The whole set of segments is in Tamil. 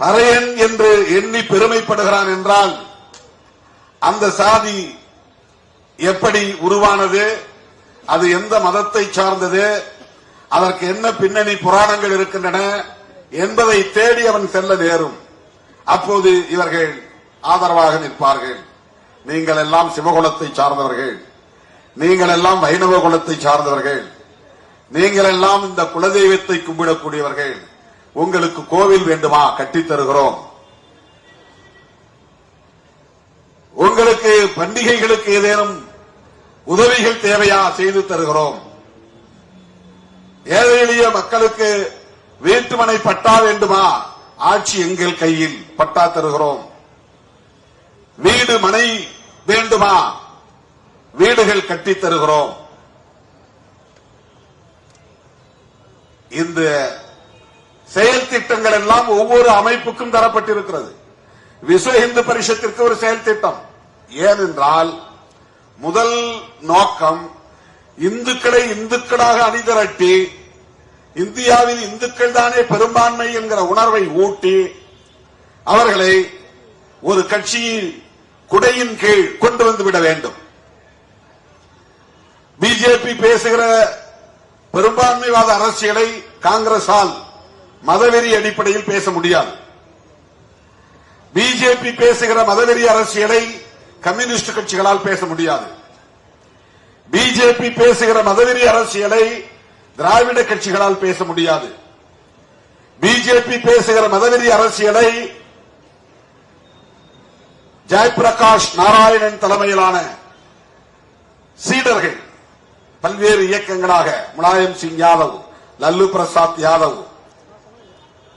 பறையன் என்று எண்ணி பெருமைப்படுகிறான் என்றால் அந்த சாதி எப்படி உருவானது அது எந்த மதத்தை சார்ந்தது அதற்கு என்ன பின்னணி புராணங்கள் இருக்கின்றன என்பதை தேடி அவன் செல்ல நேரும். அப்போது இவர்கள் ஆதரவாக நிற்பார்கள். நீங்கள் எல்லாம் சிவகுலத்தை சார்ந்தவர்கள். நீங்கள் எல்லாம் வைணவ குலத்தை சார்ந்தவர்கள். நீங்கள் எல்லாம் இந்த குலதெய்வத்தை கும்பிடக்கூடியவர்கள். உங்களுக்கு கோவில் வேண்டுமா கட்டித்தருகிறோம் உங்களுக்கு பண்டிகைகளுக்கு ஏதேனும் உதவிகள் தேவையா செய்து தருகிறோம். ஏழை எளிய மக்களுக்கு வீட்டுமனை பட்டா வேண்டுமா? ஆட்சி எங்கள் கையில் பட்டா தருகிறோம். வீடு மனை வேண்டுமா? வீடுகள் கட்டித் தருகிறோம். இந்த செயல் திட்டங்கள் எல்லாம் ஒவ்வொரு அமைப்புக்கும் தரப்பட்டிருக்கிறது. விஸ்வ இந்து பரிஷத்திற்கு ஒரு செயல் திட்டம். ஏனென்றால் முதல் நோக்கம் இந்துக்களை இந்துக்களாக அணிதிரட்டி இந்தியாவில் இந்துக்கள் தானே பெரும்பான்மை என்கிற உணர்வை ஊட்டி அவர்களை ஒரு கட்சியின் குடையின் கீழ் கொண்டு வந்து விட வேண்டும். பிஜேபி பேசுகிற பெரும்பான்மைவாத அரசியலை காங்கிரசால் மதவெறி அடிப்படையில் பேச முடியாது. பிஜேபி பேசுகிற மதவெறி அரசியலை கம்யூனிஸ்ட் கட்சிகளால் பேச முடியாது. பிஜேபி பேசுகிற மதவெறி அரசியலை திராவிட கட்சிகளால் பேச முடியாது. பிஜேபி பேசுகிற மதவெறி அரசியலை ஜெயபிரகாஷ் நாராயணன் தலைமையிலான சீடர்கள் பல்வேறு இயக்கங்களாக முலாயம் சிங் யாதவ் லல்லு பிரசாத் யாதவ்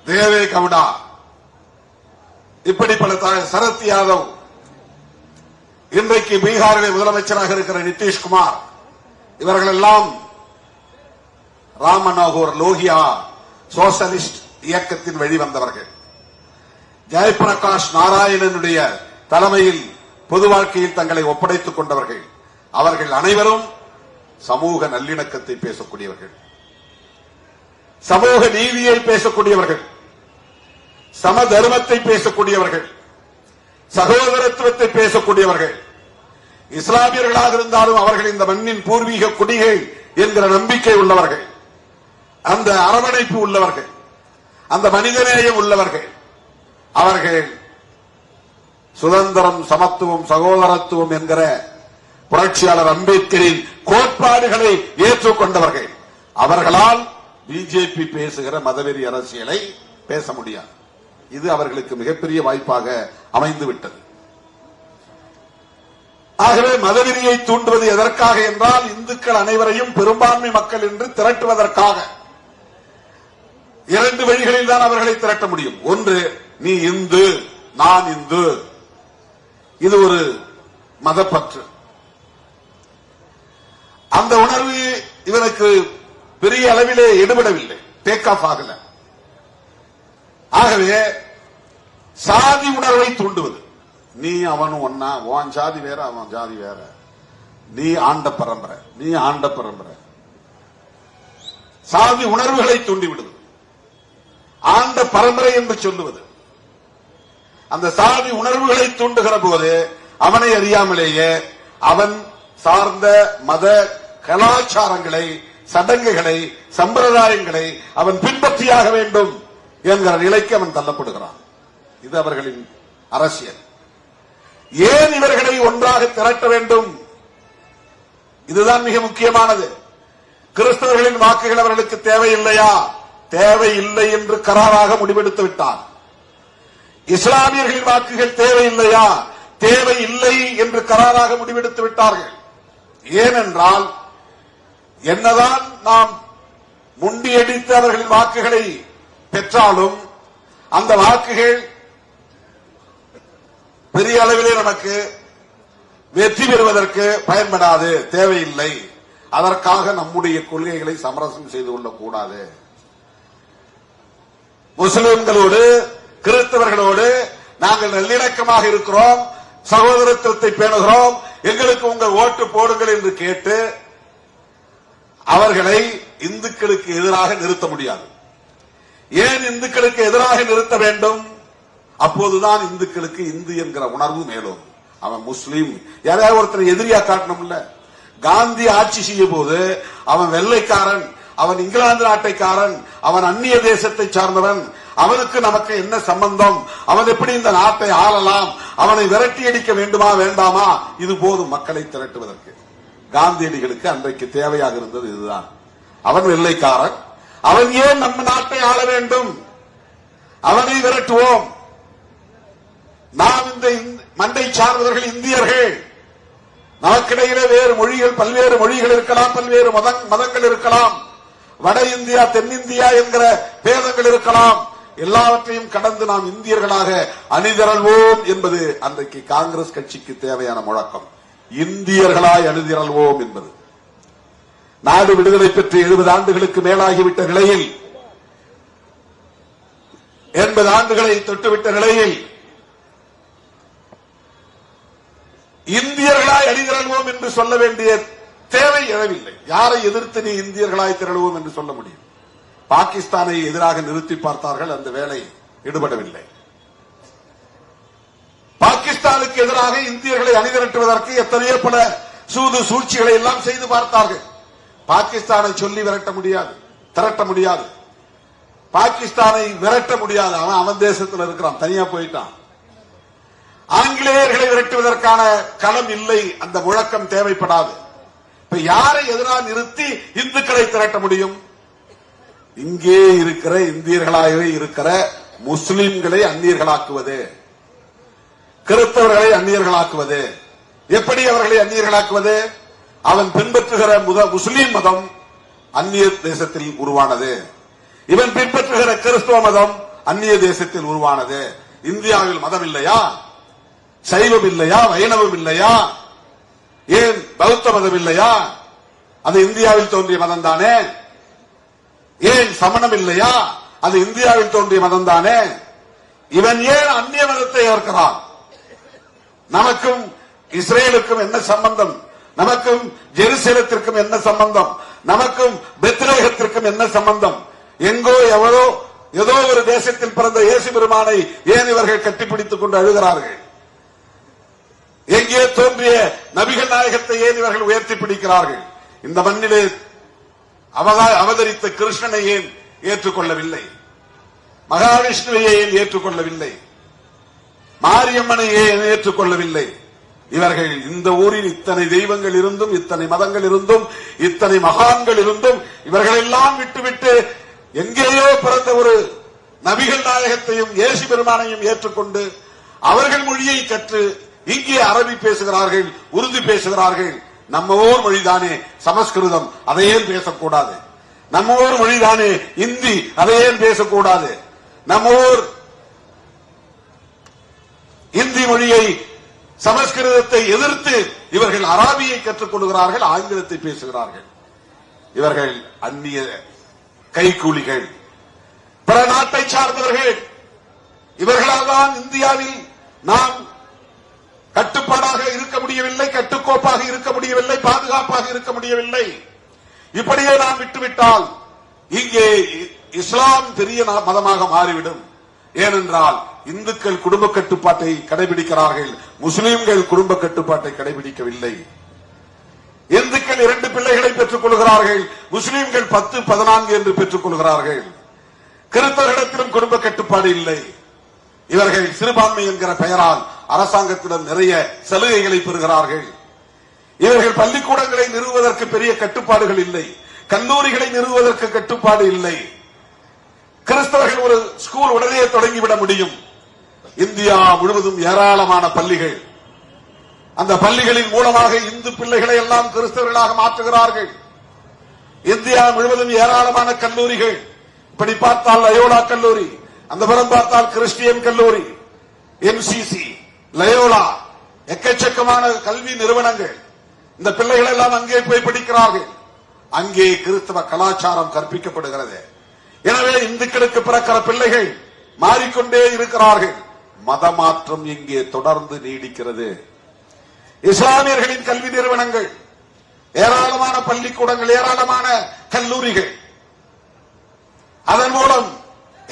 தேவே கவுடா. இப்படி பல சரத் யாதவ். இன்றைக்கு பீகாரிலே முதலமைச்சராக இருக்கிற நிதிஷ்குமார். இவர்கள் எல்லாம் ராம் மனோகர் லோகியா சோசலிஸ்ட் இயக்கத்தின் வெளிவந்தவர்கள் ஜெயபிரகாஷ் நாராயணனுடைய தலைமையில் பொது வாழ்க்கையில் தங்களை ஒப்படைத்துக் கொண்டவர்கள். அவர்கள் அனைவரும் சமூக நல்லிணக்கத்தை பேசக்கூடியவர்கள். சமூக நீதியை பேசக்கூடியவர்கள். சம தர்மத்தை பேசக்கூடியவர்கள் சகோதரத்துவத்தை பேசக்கூடியவர்கள். இஸ்லாமியர்களாக இருந்தாலும் அவர்கள் இந்த மண்ணின் பூர்வீக குடிகள் என்கிற நம்பிக்கை உள்ளவர்கள். அந்த அரவணைப்பு உள்ளவர்கள். அந்த மனிதநேயம் உள்ளவர்கள். அவர்கள் சுதந்திரம் சமத்துவம் சகோதரத்துவம் என்கிற புரட்சியாளர் அம்பேத்கரின் கோட்பாடுகளை ஏற்றுக்கொண்டவர்கள். அவர்களால் பிஜேபி பேசுகிற மதவெறி அரசியலை பேச முடியாது. இது அவர்களுக்கு மிகப்பெரிய வாய்ப்பாக அமைந்து விட்டது ஆகவே மதவெறியை தூண்டுவது எதற்காக என்றால் இந்துக்கள் அனைவரையும் பெரும்பான்மை மக்கள் என்று திரட்டுவதற்காக. இரண்டு வழிகளில் தான் அவர்களை திரட்ட முடியும். ஒன்று நீ இந்து நான் இந்து. இது ஒரு மதப்பற்று. அந்த உணர்வு இவனுக்கு பெரிய அளவிலே எடுபடவில்லை. டேக் ஆஃப் ஆகல. ஆகவே சாதி உணர்வை தூண்டுவது. நீ அவனும் ஒன்னா உன் ஜாதி வேற அவன் ஜாதி வேற. நீ ஆண்ட பரம்பரை நீ ஆண்ட பரம்பரை. சாதி உணர்வுகளை தூண்டிவிடுவது ஆண்ட பரம்பரை என்று சொல்லுவது. அந்த சாதி உணர்வுகளை தூண்டுகிற போது அவனை அறியாமலேயே அவன் சார்ந்த மத கலாச்சாரங்களை சடங்குகளை சம்பிரதாயங்களை அவன் பின்பற்றியாக வேண்டும் என்கிற நிலைக்கு அவன் தள்ளப்படுகிறான். இது அவர்களின் அரசியல். ஏன் இவர்களை ஒன்றாக திரட்ட வேண்டும்? இதுதான் மிக முக்கியமானது. கிறிஸ்தவர்களின் வாக்குகள் அவர்களுக்கு தேவையில்லையா? தேவையில்லை என்று கராராக முடிவெடுத்து விட்டார். இஸ்லாமியர்களின் வாக்குகள் தேவையில்லையா? தேவையில்லை என்று கராராக முடிவெடுத்து விட்டார்கள். ஏனென்றால் என்னதான் நாம் முண்டியடித்து அவர்களின் வாக்குகளை பெற்றாலும் அந்த வாக்குகள் பெரிய அளவிலே நமக்கு வெற்றி பெறுவதற்கு பயன்படாது தேவையில்லை. அதற்காக நம்முடைய கொள்கைகளை சமரசம் செய்து கொள்ளக்கூடாது. முஸ்லிம்களோடு கிறிஸ்தவர்களோடு நாங்கள் நல்லிணக்கமாக இருக்கிறோம் சகோதரத்துவத்தை பேணுகிறோம். எங்களுக்கு உங்கள் ஓட்டு போடுங்கள் என்று கேட்டு அவர்களை இந்துக்களுக்கு எதிராக நிறுத்த முடியாது. ஏன் இந்துக்களுக்கு எதிராக நிறுத்த வேண்டும்? அப்போதுதான் இந்துக்களுக்கு இந்து என்கிற உணர்வு மேலும் அவன் முஸ்லீம். யாரையாவது ஒருத்தனை எதிரியா காட்டணும்ல? காந்தி ஆட்சி செய்ய போது அவன் வெள்ளைக்காரன் அவன் இங்கிலாந்து நாட்டைக்காரன் அவன் அந்நிய தேசத்தை சார்ந்தவன் அவனுக்கு நமக்கு என்ன சம்பந்தம்? அவன் எப்படி இந்த நாட்டை ஆளலாம்? அவனை விரட்டி அடிக்க வேண்டுமா வேண்டாமா? இது போதும் மக்களை திரட்டுவதற்கு. காந்தியடிகளுக்கு அன்றைக்கு தேவையாக இருந்தது இதுதான். அவன் வெள்ளைக்காரன். அவன் ஏன் நம்ம நாட்டை ஆள வேண்டும்? அவனை விரட்டுவோம். நாம் இந்த மண்டை சார்ந்தவர்கள் இந்தியர்கள். நமக்கிடையிலே வேறு மொழிகள் பல்வேறு மொழிகள் இருக்கலாம் பல்வேறு மதங்- மதங்கள் இருக்கலாம். வட இந்தியா தென்னிந்தியா என்கிற பேதங்கள் இருக்கலாம். எல்லாவற்றையும் கடந்து நாம் இந்தியர்களாக அணிதிரள்வோம் என்பது அன்றைக்கு காங்கிரஸ் கட்சிக்கு தேவையான முழக்கம். இந்தியர்களாய் அணிதிரள்வோம் என்பது. நாடு விடுதலை பெற்று எழுபது ஆண்டுகளுக்கு மேலாகிவிட்ட நிலையில் எண்பது ஆண்டுகளை தொட்டுவிட்ட நிலையில் இந்தியர்களாய் அணிதிரள்வோம் என்று சொல்ல வேண்டிய தேவை எழவில்லை யாரை எதிர்த்து நீ இந்தியர்களாய் திரளுவோம் என்று சொல்ல முடியும்? பாகிஸ்தானை எதிராக நிறுத்தி பார்த்தார்கள் அந்த வேலை ஈடுபடவில்லை. பாகிஸ்தானுக்கு எதிராக இந்தியர்களை அணிதிரட்டுவதற்கு எத்தனையோ பல சூது சூழ்ச்சிகளை எல்லாம் செய்து பார்த்தார்கள். பாகிஸ்தானை சொல்லி விரட்ட முடியாது திரட்ட முடியாது. பாகிஸ்தானை விரட்ட முடியாது. அவன் அவன் தேசத்தில் இருக்கிறான் தனியா போயிட்டான். ஆங்கிலேயர்களை விரட்டுவதற்கான களம் இல்லை அந்த முழக்கம் தேவைப்படாது. இப்ப யாரை எதிராக நிறுத்தி இந்துக்களை திரட்ட முடியும்? இங்கே இருக்கிற இந்தியர்களாகவே இருக்கிற முஸ்லிம்களை அந்நியர்களாக்குவது. கிறிஸ்தவர்களை அந்நியர்களாக்குவது. எப்படி அவர்களை அந்நியர்களாக்குவது? அவன் பின்பற்றுகிற முத முஸ்லீம் மதம் அந்நிய தேசத்தில் உருவானது. இவன் பின்பற்றுகிற கிறிஸ்துவ மதம் அந்நிய தேசத்தில் உருவானது. இந்தியாவில் மதம் இல்லையா? சைவம் இல்லையா வைணவம் இல்லையா ஏன் பௌத்த மதம் இல்லையா அது இந்தியாவில் தோன்றிய மதம் தானே ஏன் சமணம் இல்லையா அது இந்தியாவில் தோன்றிய மதம் தானே இவன் ஏன் அந்நிய மதத்தை ஏற்கிறான்? நமக்கும் இஸ்ரேலுக்கும் என்ன சம்பந்தம்? நமக்கும் ஜெருசலத்திற்கும் என்ன சம்பந்தம்? நமக்கும் பெத்ரேகத்திற்கும் என்ன சம்பந்தம்? எங்கோ எவரோ ஏதோ ஒரு தேசத்தில் பிறந்த இயேசு பெருமானை ஏன் இவர்கள் கட்டிப்பிடித்துக் கொண்டு அழுகிறார்கள்? எங்கே தோன்றிய நபிகள் நாயகத்தை ஏன் இவர்கள் உயர்த்தி பிடிக்கிறார்கள்? இந்த மண்ணிலே அவதரித்த கிருஷ்ணனை ஏன் ஏற்றுக்கொள்ளவில்லை? மகாவிஷ்ணுவை ஏன் ஏற்றுக்கொள்ளவில்லை? மாரியம்மனை ஏன் ஏற்றுக்கொள்ளவில்லை? இவர்கள் இந்த ஊரில் இத்தனை தெய்வங்கள் இருந்தும் இத்தனை மதங்கள் இருந்தும் இத்தனை மகான்கள் இருந்தும் இவர்களெல்லாம் விட்டுவிட்டு எங்கேயோ பிறந்த ஒரு நபிகள் நாயகத்தையும் இயேசு பெருமானையும் ஏற்றுக்கொண்டு அவர்கள் மொழியை கற்று இங்கே அரபி பேசுகிறார்கள் உருது பேசுகிறார்கள். நம்ம ஊர் மொழிதானே சமஸ்கிருதம் அதையே பேசக்கூடாது. நம்ம ஊர் மொழிதானே இந்தி அதை பேசக்கூடாது. நம்ம ஊர் இந்தி மொழியை சமஸ்கிருதத்தை எதிர்த்து இவர்கள் அராபியை கற்றுக்கொள்கிறார்கள் ஆங்கிலத்தை பேசுகிறார்கள். இவர்கள் அந்நிய கைக்கூலிகள் பிற நாட்டை சார்ந்தவர்கள் இவர்களால் தான் இந்தியாவில் நாம் கட்டுப்பாடாக இருக்க முடியவில்லை கட்டுக்கோப்பாக இருக்க முடியவில்லை பாதுகாப்பாக இருக்க முடியவில்லை. இப்படியே நாம் விட்டுவிட்டால் இங்கே இஸ்லாம் பெரிய மதமாக மாறிவிடும். ஏனென்றால் இந்துக்கள் குடும்ப கட்டுப்பாட்டை கடைபிடிக்கிறார்கள் முஸ்லிம்கள் குடும்ப கட்டுப்பாட்டை கடைபிடிக்கவில்லை. இந்துக்கள் இரண்டு பிள்ளைகளை பெற்றுக் கொள்கிறார்கள் முஸ்லிம்கள் பத்து பதினான்கு என்று பெற்றுக் கொள்கிறார்கள். கிறிஸ்தவர்களிடத்திலும் குடும்ப கட்டுப்பாடு இல்லை. இவர்கள் சிறுபான்மை என்கிற பெயரால் அரசாங்கத்திடம் நிறைய சலுகைகளை பெறுகிறார்கள். இவர்கள் பள்ளிக்கூடங்களை நிறுவுவதற்கு பெரிய கட்டுப்பாடுகள் இல்லை. கல்லூரிகளை நிறுவுவதற்கு கட்டுப்பாடு இல்லை. கிறிஸ்தவர்கள் ஒரு ஸ்கூல் உடனே தொடங்கிவிட முடியும். இந்தியா முழுவதும் ஏராளமான பள்ளிகள். அந்த பள்ளிகளின் மூலமாக இந்து பிள்ளைகளை எல்லாம் கிறிஸ்தவர்களாக மாற்றுகிறார்கள். இந்தியா முழுவதும் ஏராளமான கல்லூரிகள். இப்படி பார்த்தால் அயோலா கல்லூரி அந்த புறம் பார்த்தால் கிறிஸ்டியன் கல்லூரி எம்சிசி லயோலா எக்கச்சக்கமான கல்வி நிறுவனங்கள். இந்த பிள்ளைகள் எல்லாம் அங்கே போய் படிக்கிறார்கள். அங்கே கிறிஸ்தவ கலாச்சாரம் கற்பிக்கப்படுகிறது. எனவே இந்துக்களுக்கு பிறக்கிற பிள்ளைகள் மாறிக்கொண்டே இருக்கிறார்கள். மதமாற்றம் இங்கே தொடர்ந்து நீடிக்கிறது. இஸ்லாமியர்களின் கல்வி நிறுவனங்கள் ஏராளமான பள்ளிக்கூடங்கள் ஏராளமான கல்லூரிகள். அதன் மூலம்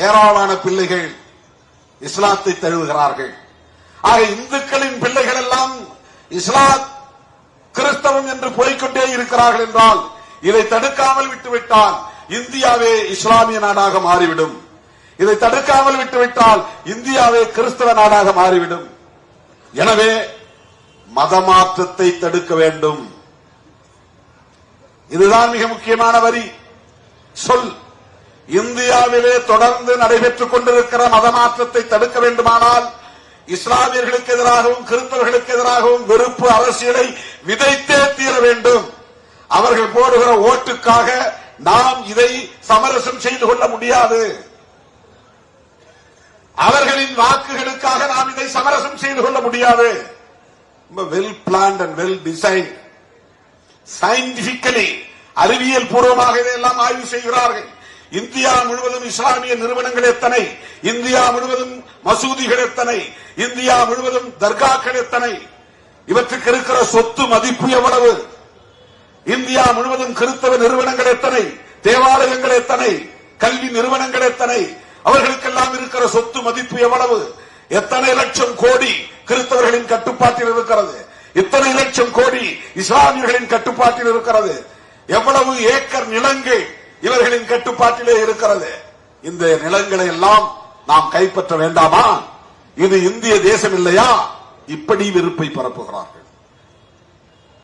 ஏராளமான பிள்ளைகள் இஸ்லாத்தை தழுவுகிறார்கள். ஆக இந்துக்களின் பிள்ளைகள் எல்லாம் இஸ்லாம் கிறிஸ்தவம் என்று போய்க்கொண்டே இருக்கிறார்கள் என்றால் இதை தடுக்காமல் விட்டுவிட்டால் இந்தியாவே இஸ்லாமிய நாடாக மாறிவிடும். இதை தடுக்காமல் விட்டுவிட்டால் இந்தியாவே கிறிஸ்தவ நாடாக மாறிவிடும். எனவே மதமாற்றத்தை தடுக்க வேண்டும். இதுதான் மிக முக்கியமான வரி. சொல். இந்தியாவிலே தொடர்ந்து நடைபெற்றுக் கொண்டிருக்கிற மதமாற்றத்தை தடுக்க வேண்டுமானால் இஸ்லாமியர்களுக்கு எதிராகவும் கிறிஸ்தவர்களுக்கு எதிராகவும் வெறுப்பு அரசியலை விதைத்தே தீர வேண்டும். அவர்கள் போடுகிற ஓட்டுக்காக நாம் இதை சமரசம் செய்து கொள்ள முடியாது. அவர்களின் வாக்குகளுக்காக நாம் இதை சமரசம் செய்து கொள்ள முடியாது. Well planned and well design scientifically அறிவியல் பூர்வமாக இதையெல்லாம் ஆய்வு செய்கிறார்கள். இந்தியா முழுவதும் இஸ்லாமிய நிறுவனங்கள் எத்தனை? இந்தியா முழுவதும் மசூதிகள் எத்தனை? இந்தியா முழுவதும் தர்காக்கள் எத்தனை? இவற்றுக்கு இருக்கிற சொத்து மதிப்பு எவ்வளவு? இந்தியா முழுவதும் கிறிஸ்தவ நிறுவனங்கள் எத்தனை? தேவாலயங்கள் எத்தனை? கல்வி நிறுவனங்கள் எத்தனை? அவர்களுக்கெல்லாம் இருக்கிற சொத்து மதிப்பு எவ்வளவு? எத்தனை லட்சம் கோடி கிறிஸ்தவர்களின் கட்டுப்பாட்டில் இருக்கிறது? இத்தனை லட்சம் கோடி இஸ்லாமியர்களின் கட்டுப்பாட்டில் இருக்கிறது? எவ்வளவு ஏக்கர் நிலங்கள் இவர்களின் கட்டுப்பாட்டிலே இருக்கிறது. இந்த நிலங்களை எல்லாம் நாம் கைப்பற்ற வேண்டாமா? இது இந்திய தேசம் இல்லையா? இப்படி வெறுப்பை பரப்புகிறார்கள்.